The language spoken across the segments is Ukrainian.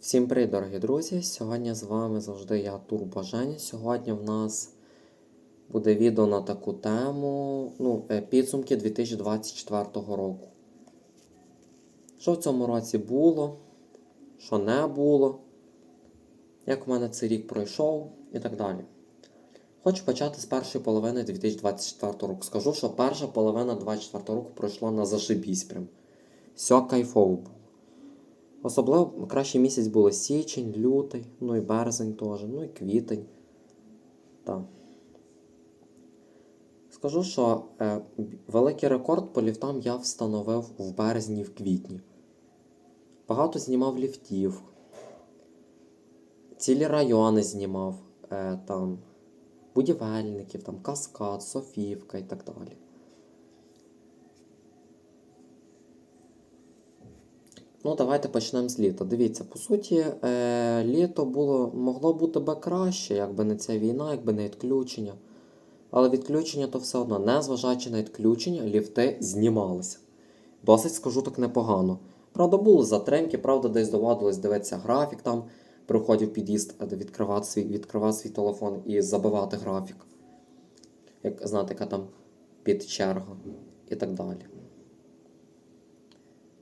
Всім привіт, дорогі друзі! Сьогодні з вами завжди я Турбо Женя. Сьогодні в нас буде відео на таку тему ну, е, підсумки 2024 року. Що в цьому році було, що не було, як у мене цей рік пройшов і так далі. Хочу почати з першої половини 2024 року. Скажу, що перша половина 2024 року пройшла на зашибісь прям. Все кайфово було. Особливо кращий місяць було січень, лютий, ну і березень теж, ну і квітень. Так. Скажу, що е, великий рекорд по ліфтам я встановив в березні в квітні. Багато знімав ліфтів. Цілі райони знімав е, там будівельників, там Каскад, Софіївка і так далі. Ну, давайте почнемо з літа. Дивіться, по суті, е, літо було, могло бути би краще, якби не ця війна, якби не відключення. Але відключення то все одно, незважаючи на відключення, ліфти знімалися. Досить, скажу так, непогано. Правда, були затримки, правда, десь доводилось дивитися графік там, при вході в під'їзд, е, відкривати свій, відкривати свій телефон і забивати графік. Як знати, яка там підчерга і так далі.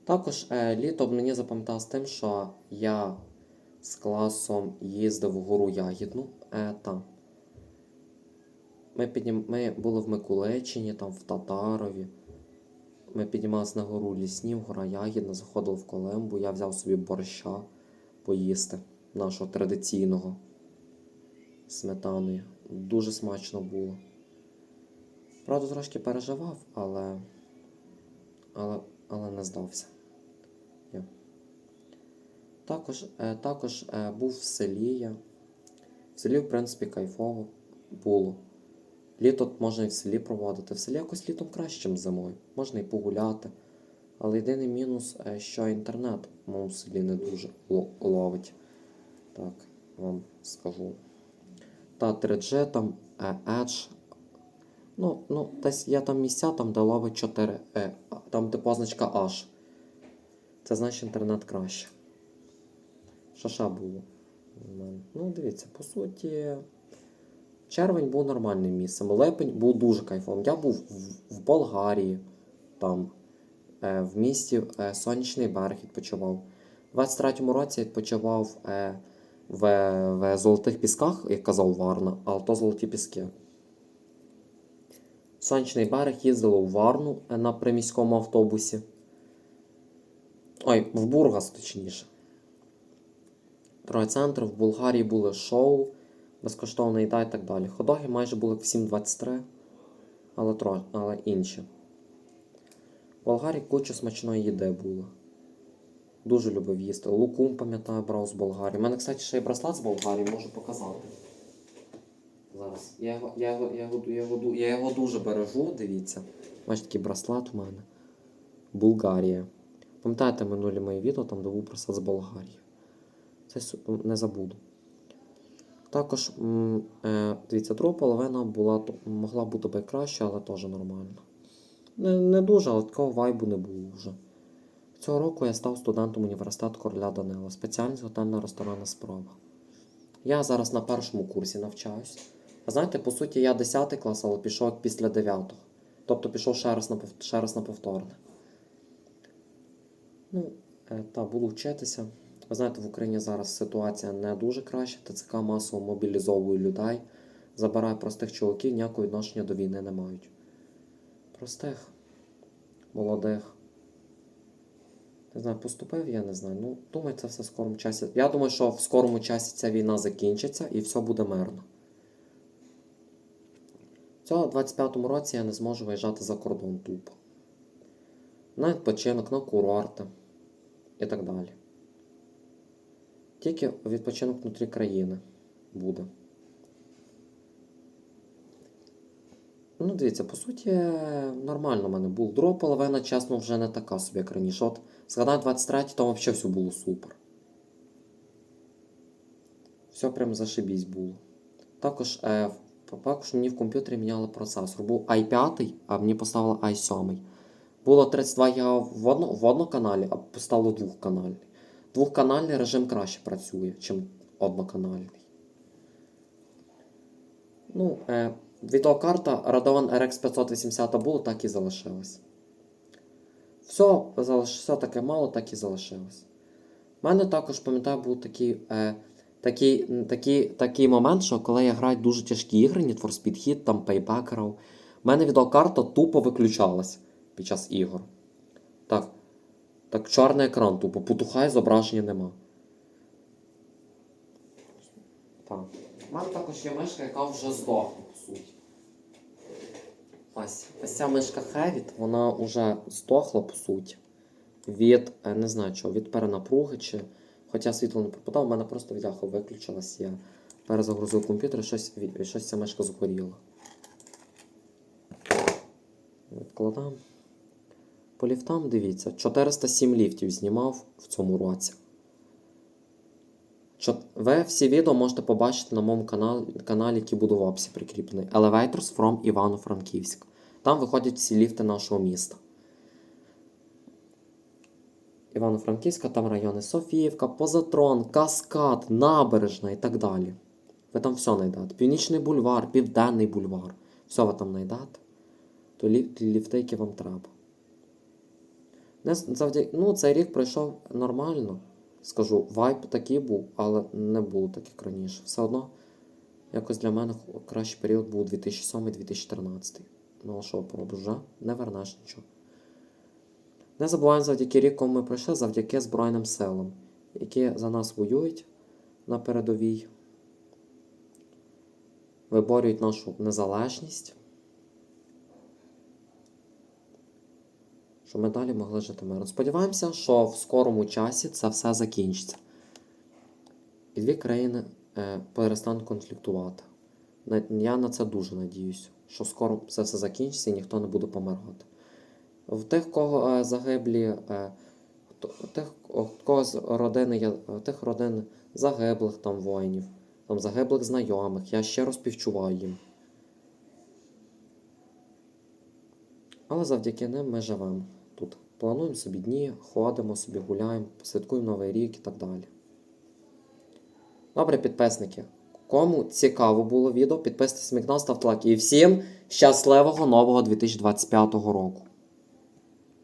Також е, літо мені запам'яталось тим, що я з класом їздив в гору Ягідну. Е, там. Ми, піднім... ми були в Миколичині, там в Татарові. Ми піднімалися на гору Ліснів, гора Ягідна, заходили в Колимбу. Я взяв собі борща поїсти нашого традиційного сметаною. Дуже смачно було. Правда, трошки переживав, але, але, але не здався. Також, е, також е, був в селі я. В селі, в принципі, кайфово було. Літо можна і в селі проводити. В селі якось літом краще, ніж зимою. Можна і погуляти. Але єдиний мінус, е, що інтернет в моєму селі не дуже ло- ловить. Так, вам скажу. Та 3G, там Edge. Ну, ну, десь є там місця, там де ловить 4, е, там де позначка H. Це значить інтернет краще. Ще було? Ну, дивіться, по суті, червень був нормальним місцем. Липень був дуже кайфовим. Я був в, Болгарії, там, е, в місті е, Сонячний Берег відпочивав. У 23-му році відпочивав е, в, в Золотих Пісках, як казав Варна, але то Золоті Піски. Сонячний берег їздило у Варну на приміському автобусі. Ой, в Бургас, точніше. Троє в Болгарії були шоу, безкоштовна їда і так далі. Ходоги майже були в 7.23, але, тро, але інші. В Болгарії куча смачної їди було. Дуже любив їсти. Лукум, пам'ятаю, брав з Болгарії. У мене, кстати, ще є браслет з Болгарії, можу показати. Зараз. Я його, я його, я його, я його, я його дуже бережу, дивіться. Бачите, такий браслет у мене. Булгарія. Пам'ятаєте минулі мої відео, там був браслет з Болгарії. Су- не забуду. Також, е, дивіться, друга половина була, могла бути би краще, але теж нормально. Не, не дуже, але такого вайбу не було вже. Цього року я став студентом університету короля Данила, спеціальність готельна ресторанна справа. Я зараз на першому курсі навчаюсь. А знаєте, по суті, я 10 клас, але пішов після 9. Тобто пішов ще раз на, ще раз на повторне. Ну, е, та буду вчитися. Ви знаєте, в Україні зараз ситуація не дуже краща. ТЦК масово мобілізовує людей, забирає простих чоловіків, ніякого відношення до війни не мають. Простих, молодих. Не знаю, поступив, я не знаю. Ну, думаю, це все в скорому часі. Я думаю, що в скорому часі ця війна закінчиться і все буде мирно. Цього 25-му році я не зможу виїжджати за кордон тупо. На відпочинок, на курорти і так далі. Тільки відпочинок внутрі країни буде. Ну, дивіться, по суті, нормально в мене було. Друга половина, чесно, вже не така собі, як раніше. От згадай 23 там взагалі все було супер. Все прям зашибісь було. Також, е, також мені в комп'ютері міняли процесор. Був i5, а мені поставили i7. Було 32 ГБ в, в одному каналі, а поставили двохканальний. Двохканальний режим краще працює, ніж одноканальний. Ну, е, відеокарта Radeon RX 580 було, так і залишилась. Все, все таке мало, так і залишилось. У мене також, пам'ятаю, був такий, е, такий, такий, такий момент, що коли я граю дуже тяжкі ігри, Need for Speed Hit, там Payback у мене відеокарта тупо виключалась під час ігор. Так. Так, чорний екран тупо, потухає, зображення нема. Так. У мене також є мишка, яка вже здохла, по суті. Ось. Ось ця мишка Hevit, вона вже здохла, по суті. Від, е, не знаю чого, від перенапруги чи. Хоча світло не пропадало, у мене просто відляха виключилась. Я перезагрузив комп'ютер і щось, щось ця мишка згоріла. Відкладам. По ліфтам дивіться, 407 ліфтів знімав в цьому році. Ви всі відео можете побачити на моєму каналі, каналі який буде в описі прикріплений. Elevators from Івано-Франківськ. Там виходять всі ліфти нашого міста. Івано-Франківська, там райони Софіївка, Позатрон, Каскад, Набережна і так далі. Ви там все знайдете. Північний бульвар, Південний бульвар. Все ви там знайдете. То ліфти, які вам треба. Не ну, цей рік пройшов нормально. Скажу, вайп такий був, але не було так, як раніше. Все одно, якось для мене кращий період був 2007-2014. Ну, а що поробиш? Не вернеш нічого. Не забуваємо завдяки ріку ми пройшли, завдяки Збройним силам, які за нас воюють на передовій, виборюють нашу незалежність, щоб ми далі могли жити мирно. Сподіваємося, що в скорому часі це все закінчиться. І дві країни е, перестануть конфліктувати. Я на це дуже надіюсь, що скоро все все закінчиться і ніхто не буде помирати. В тих, кого е, загиблі, е, тих, кого з родини є, е, тих родин загиблих там воїнів, там загиблих знайомих, я щиро співчуваю їм. Але завдяки ним ми живемо. Плануємо собі дні, ходимо собі, гуляємо, святкуємо Новий рік і так далі. Добре, підписники. Кому цікаво було відео, підписуйтесь на мій канал, ставте лайки. І всім щасливого нового 2025 року!